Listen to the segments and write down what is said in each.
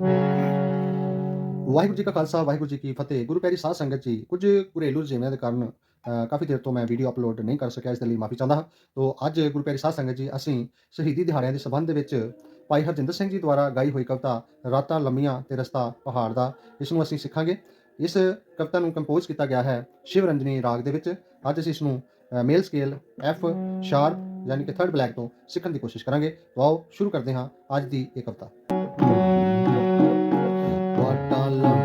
ਵਾਹਿਗੁਰੂ ਜੀ ਕਾ ਖਾਲਸਾ, ਵਾਹਿਗੁਰੂ ਜੀ ਕੀ ਫਤਿਹ। ਗੁਰੂ ਪਿਆਰੀ ਸਾਧ ਸੰਗਤ ਜੀ, ਕੁਝ ਘਰੇਲੂ ਰੁਝੇਵਿਆਂ ਦੇ ਕਾਰਨ ਕਾਫੀ ਦੇਰ ਤੋਂ ਮੈਂ ਵੀਡੀਓ ਅਪਲੋਡ ਨਹੀਂ ਕਰ ਸਕਿਆ, ਇਸ ਦੇ ਲਈ ਮਾਫੀ ਚਾਹੁੰਦਾ ਹਾਂ। ਤੋਂ, ਅੱਜ ਗੁਰੂ ਪਿਆਰੀ ਸਾਧ ਸੰਗਤ ਜੀ, ਅਸੀਂ ਸ਼ਹੀਦੀ ਦਿਹਾੜਿਆਂ ਦੇ ਸੰਬੰਧ ਦੇ ਵਿੱਚ ਭਾਈ ਹਰਜਿੰਦਰ ਸਿੰਘ ਜੀ ਦੁਆਰਾ ਗਾਈ ਹੋਈ ਕਵਿਤਾ, ਰਾਤਾਂ ਲੰਮੀਆਂ ਤੇ ਰਸਤਾ ਪਹਾੜ ਦਾ, ਇਸ ਨੂੰ ਅਸੀਂ ਸਿੱਖਾਂਗੇ। ਇਸ ਕਵਿਤਾ ਨੂੰ ਕੰਪੋਜ਼ ਕੀਤਾ ਗਿਆ ਹੈ ਸ਼ਿਵ ਰੰਜਨੀ ਰਾਗ ਦੇ ਵਿੱਚ। ਅੱਜ ਅਸੀਂ ਇਸ ਨੂੰ ਮੇਲ ਸਕੇਲ ਐਫ ਸ਼ਾਰਪ ਯਾਨੀ ਕਿ ਥਰਡ ਬਲੈਕ ਤੋਂ ਸਿੱਖਣ ਦੀ ਕੋਸ਼ਿਸ਼ ਕਰਾਂਗੇ। ਤੋ ਆਓ ਸ਼ੁਰੂ ਕਰਦੇ ਹਾਂ ਅੱਜ ਦੀ ਇਹ ਕਵਿਤਾ।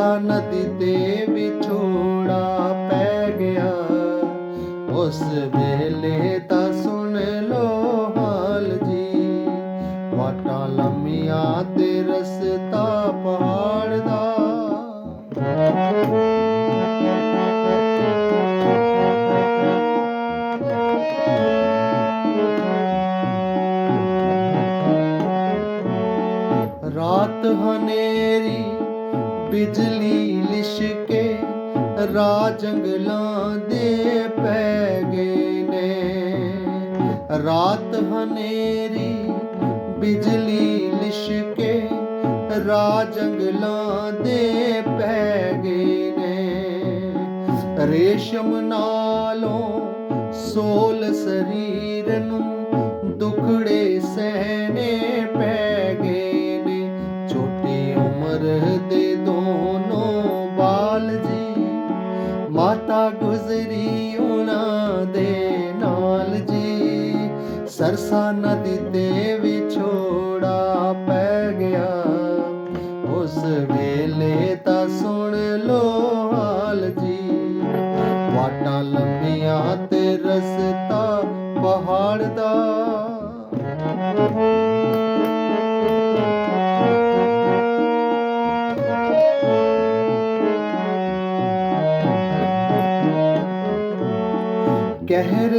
ਸਰਸਾ ਨਦੀ ਤੇ ਵਿਛੋੜਾ ਪੈ ਗਿਆ। ਉਸ ਵੇਲੇ ਜੰਗਲਾਂ ਦੇ ਪੈ ਗਏ ਨੇ। ਰਾਤ ਹਨੇਰੀ, ਬਿਜਲੀ ਲਿਸ਼ਕੇ, ਰਾਹ ਜੰਗਲਾਂ ਦੇ ਪੈ ਗਏ ਨੇ। ਰੇਸ਼ਮ ਨਾਲੋਂ ਸੋਲ ਸਰੀਰ ਨੂੰ ਦੁਖੜੇ ਸਹਿਣੇ ਪੈ ਗਏ ਨੇ। ਛੋਟੀ ਉਮਰ ਦੇ ਮਾਤਾ ਉਹਨਾਂ ਦੇ ਨਾਲ ਜੀ। ਸਰਸਾ ਨਦੀ ਤੇ ਵਿਛੋੜਾ ਪੈ ਗਿਆ। ਉਸ ਵੇਲੇ ਤਾਂ ਸੁਣ ਲੋ ਹਾਲ ਜੀ। ਵਾਟਾਂ ਲੰਮੀਆਂ ਤੇ ਰਸਤਾ ਪਹਾੜ ਦਾ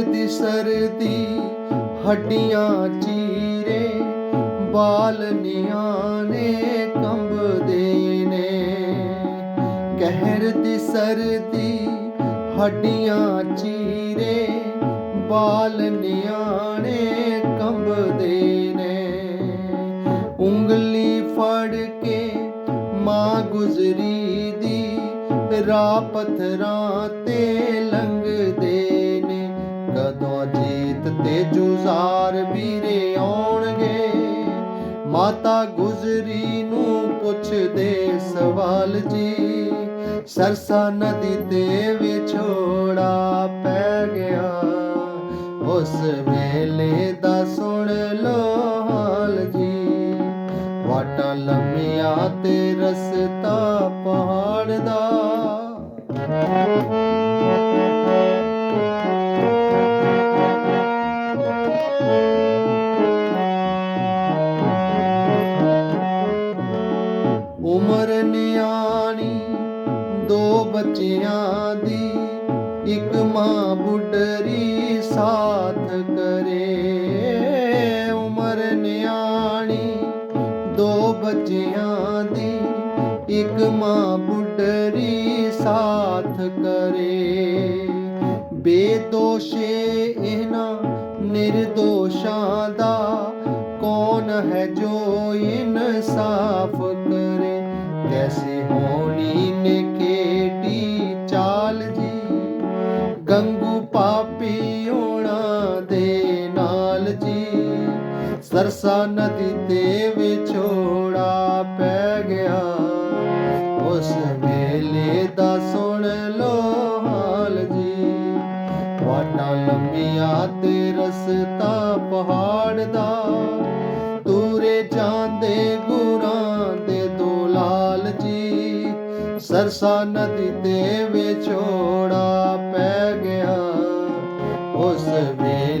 ਕਹਿਰ ਦੀ ਸਰਦੀ, ਹੱਡੀਆਂ ਚੀਰੇ, ਬਾਲ ਨਿਆਣੇ ਕੰਬਦੇ ਨੇ। ਕਹਿਰ ਦੀ ਸਰਦੀ, ਹੱਡੀਆਂ ਚੀਰੇ, ਬਾਲ ਨਿਆਣੇ ਕੰਬਦੇ ਨੇ। ਉਂਗਲੀ ਫੜ ਕੇ ਮਾਂ ਗੁਜ਼ਰੀ ਦੀ ਰਾਹ ਪੱਥਰਾਂ ਤੇ ਵੀਰੇ ਆਉਣਗੇ। ਮਾਤਾ ਗੁਜ਼ਰੀ ਨੂੰ ਪੁੱਛਦੇ ਸਵਾਲ ਜੀ। ਸਰਸਾ ਨਦੀ ਤੇ ਵਿਛੋੜਾ ਪੈ ਗਿਆ। ਉਸ ਵੇਲੇ ਦਾ ਸੁਣ ਲੋ ਹਾਲ ਜੀ। ਵਾਟਾਂ ਲੰਮੀਆਂ ਤੇ ਰਸਤਾ ਬੱਚਿਆਂ ਦੀ ਇੱਕ ਮਾਂ ਬੁੱਢਰੀ ਸਾਥ ਕਰੇ। ਉਮਰ ਨਿਆਣੀ ਦੋ ਬੱਚਿਆਂ ਦੀ ਇੱਕ ਮਾਂ ਬੁੱਢਰੀ ਸਾਥ ਕਰੇ। ਬੇਦੋਸ਼ੇ ਇਹਨਾਂ ਨਿਰਦੋਸ਼ਾਂ ਦਾ ਕੌਣ ਹੈ ਜੋ ਇਨਸਾਫ ਕਰੇ? ਸਰਸਾ ਨਦੀ ਤੇ ਵਿਛੋੜਾ ਪੈ ਗਿਆ। ਉਸ ਵੇਲੇ ਦਾ ਸੁਣ ਲੋ ਹਾਲ ਜੀ। ਵਾਟਾਂ ਲੰਮੀਆਂ ਤੇ ਰਸਤਾ ਪਹਾੜ ਦਾ। ਤੂਰੇ ਜਾਂਦੇ ਗੁਰਾਂ ਦੇ ਦੋ ਲਾਲ ਜੀ। ਸਰਸਾ ਨਦੀ ਤੇ ਵਿਛੋੜਾ ਪੈ ਗਿਆ। ਉਸ ਵੇਲੇ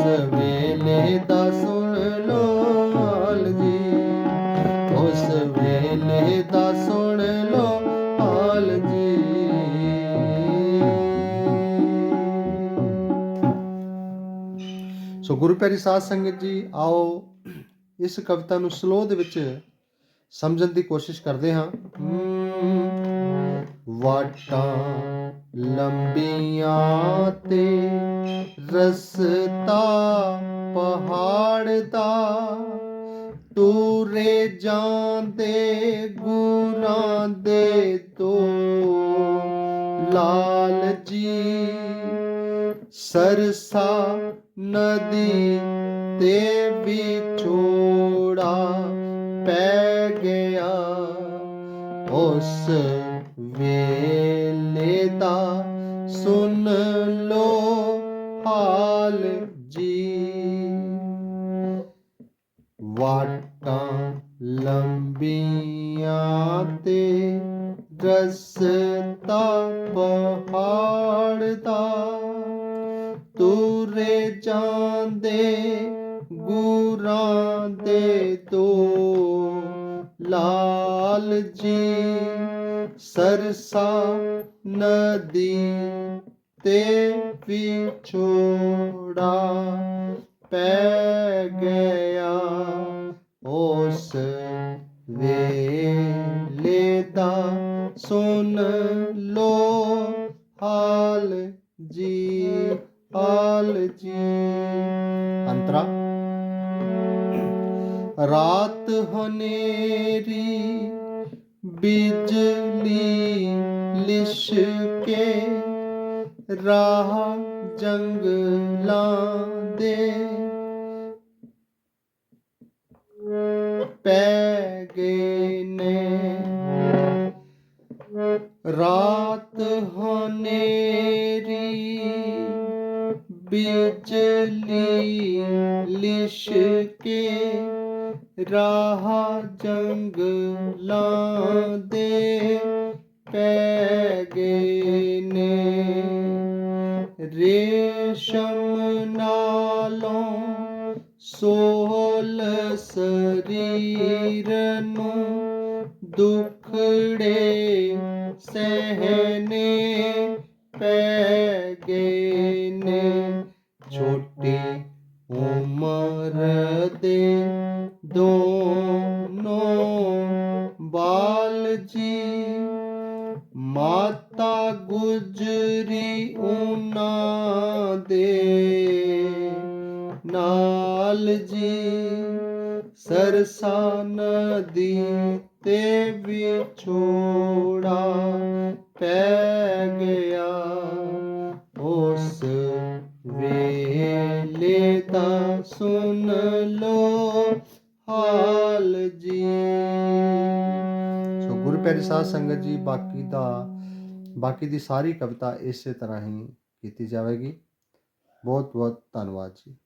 ਇਸ ਸੋ ਗੁਰੂ ਪਿਆਰੀ ਸਾਧ ਸੰਗਤ ਜੀ, ਆਓ ਇਸ ਕਵਿਤਾ ਨੂੰ ਸਲੋਹ ਦੇ ਵਿੱਚ ਸਮਝਣ ਦੀ ਕੋਸ਼ਿਸ਼ ਕਰਦੇ ਹਾਂ। ਵਾਟਾਂ ਲੰਬੀਆਂ ਤੇ ਰਸਤਾ ਪਹਾੜ ਦਾ ਟੂਰੇ ਜਾਂਦੇ ਗੁਰਾਂ ਦੇ ਤੋਂ ਲਾਲ ਜੀ, ਸਰਸਾ ਨਦੀ ਤੇ ਵਿਛੋੜਾ ਪੈ ਗਿਆ। ਉਸ ਵੇਲੇ ਦਾ ਸੁਣ ਲੋ ਹਾਲ ਜੀ। ਵਾਟਾਂ ਲੰਬੀਆਂ ਤੇ ਰਸਤਾ ਪਹਾੜ ਦਾ। ਤੁਰੇ ਜਾਂਦੇ ਗੁਰਾਂ ਦੇ ਤੋ ਲਾਲ ਜੀ। ਸਰਸਾ ਨਦੀ ਤੇ ਵਿਛੋੜਾ ਪੈ ਗਿਆ। ਉਸ ਵੇਲੇ ਦਾ ਸੁਣ ਲੋ ਹਾਲ ਜੀ ਹਾਲ ਜੀ। ਅੰਤਰਾ। ਰਾਤ ਹਨੇਰੀ ਬਿਜਲੀ ਲਿਸ਼ਕੇ ਰਾਹ ਜੰਗਲਾਂ ਦੇ ਪੈ ਗਏ ਨੇ। ਰਾਤ ਹਨੇਰੀ ਬਿਜਲੀ ਲਿਸ਼ਕੇ ਰਾਹ ਜੰਗਲਾਂ ਦੇ ਪੈ ਗਏ ਨੇ। ਰੇਸ਼ਮ ਨਾਲੋਂ ਸੋਲ ਸਰੀਰ ਨੂੰ ਦੁਖੜੇ ਸਹਨੇ ਪੈ ਨਾਲ ਜੀ, ਸਰਸਾ ਨਦੀ ਤੇ ਵਿਛੋੜਾ ਪੈ ਗਿਆ। ਉਸ ਵੇਲੇ ਦਾ ਸੁਣ ਲੋ ਹਾਲ ਜੀ। ਸੋ ਗੁਰੂ ਪਿਆਰੀ ਸਾਧ ਸੰਗਤ ਜੀ, ਬਾਕੀ ਦਾ, ਬਾਕੀ ਦੀ ਸਾਰੀ ਕਵਿਤਾ ਇਸੇ ਤਰ੍ਹਾਂ ਹੀ ਕੀਤੀ ਜਾਵੇਗੀ। ਬਹੁਤ ਬਹੁਤ ਧੰਨਵਾਦ ਜੀ।